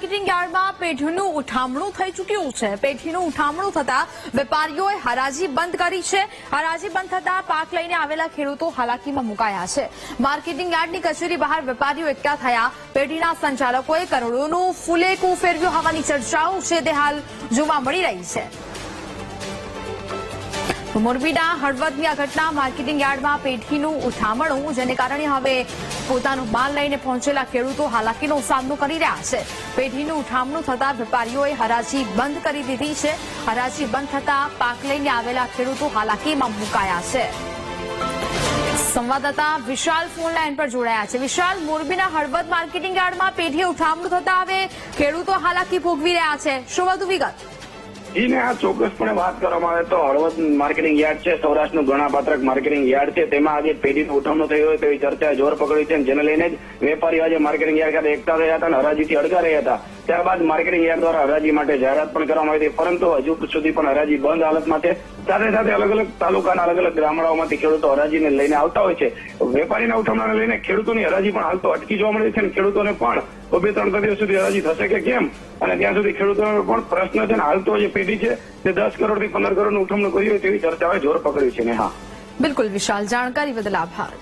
Marketing યાર્ડમાં પેઢીનું ઉઠામણું થઈ ચૂક્યું છે. પેઢીનું ઉઠામણું થતા વેપારીઓએ હરાજી બંધ કરી છે. હરાજી બંધ થતા પાક લઈને આવેલા ખેડૂતો હાલાકીમાં મુકાયા છે. માર્કેટિંગ યાર્ડની કચેરી બહાર વેપારીઓ એકઠા થયા. પેઢીના સંચાલકોએ કરોડોનું ફૂલેકું ફેરવ્યું હોવાની ચર્ચાઓ છે તે હાલ જોવા મળી રહી છે. મોરબીના હળવદની આ ઘટના માર્કેટિંગ યાર્ડમાં પેઢીનું ઉઠામણું, જેને કારણે હવે પોતાનો માલ લઈને પહોંચેલા ખેડૂતો હાલાકીનો સામનો કરી રહ્યા છે. પેઢીનું ઉઠામણું થતા વેપારીઓએ હરાજી બંધ કરી દીધી છે. હરાજી બંધ થતા પાક લઈને આવેલા ખેડૂતો હાલાકીમાં મુકાયા છે. સંવાદદાતા વિશાલ ફોન લાઈન પર જોડાયા છે. વિશાલ, મોરબીના હળવદ માર્કેટિંગ યાર્ડમાં પેઢી ઉઠામણું થતા હવે ખેડૂતો હાલાકી ભોગવી રહ્યા છે. શું વધુ વિગત? જીને આ ચોક્કસપણે વાત કરવામાં આવે તો હળવદ માર્કેટિંગ યાર્ડ છે, સૌરાષ્ટ્રનું ગણાપાત્રક માર્કેટિંગ યાર્ડ છે. તેમાં આજે પેઢીનું ઉઠવણો થયો હોય તેવી ચર્ચા જોર પકડી છે જેને લઈને જ વેપારીઓ આજે માર્કેટિંગ યાર્ડ ખાતે એકઠા થયા હતા અને હરાજીથી અડગા રહ્યા હતા. ત્યારબાદ માર્કેટિંગ યાર્ડ દ્વારા હરાજી માટે જાહેરાત પણ કરવામાં આવી હતી. પરંતુ હજુ સુધી પણ હરાજી બંધ હાલતમાં છે. સાથે સાથે અલગ અલગ તાલુકાના અલગ અલગ ગામડાઓમાંથી ખેડૂતો હરાજીને લઈને આવતા હોય છે. વેપારીના ઉઠમણાને લઈને ખેડૂતોની હરાજી પણ હાલ તો અટકી જોવા મળે છે અને ખેડૂતોને પણ બે ત્રણ દિવસ સુધી હરાજી થશે કે કેમ? અને ત્યાં સુધી ખેડૂતોનો પણ પ્રશ્ન છે ને હાલ તો જે પેઢી છે તે દસ કરોડથી પંદર કરોડનું ઉઠમણું કર્યું હોય તેવી ચર્ચાઓએ જોર પકડ્યું છે ને હા. બિલકુલ વિશાલ. જાણકારી બદલ આભાર.